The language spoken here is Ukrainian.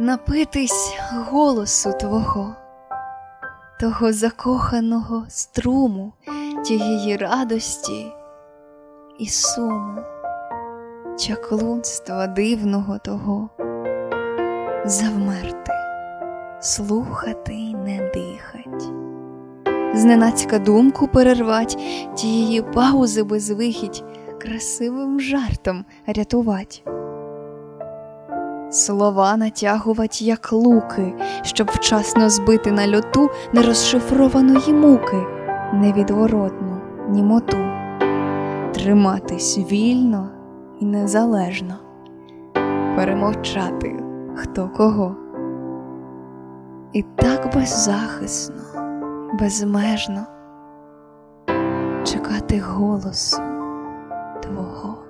напитись голосу Твого, того закоханого струму, тієї радості і суму, чаклунства дивного того, завмерти, слухати й не дихать, зненацька думку перервать, тієї паузи безвихідь, красивим жартом рятувать. Слова натягувать, як луки, щоб вчасно збити на льоту нерозшифрованої муки, невідворотну німоту, триматись вільно і незалежно, перемовчати хто кого. І так беззахисно, безмежно чекати голосу Твого.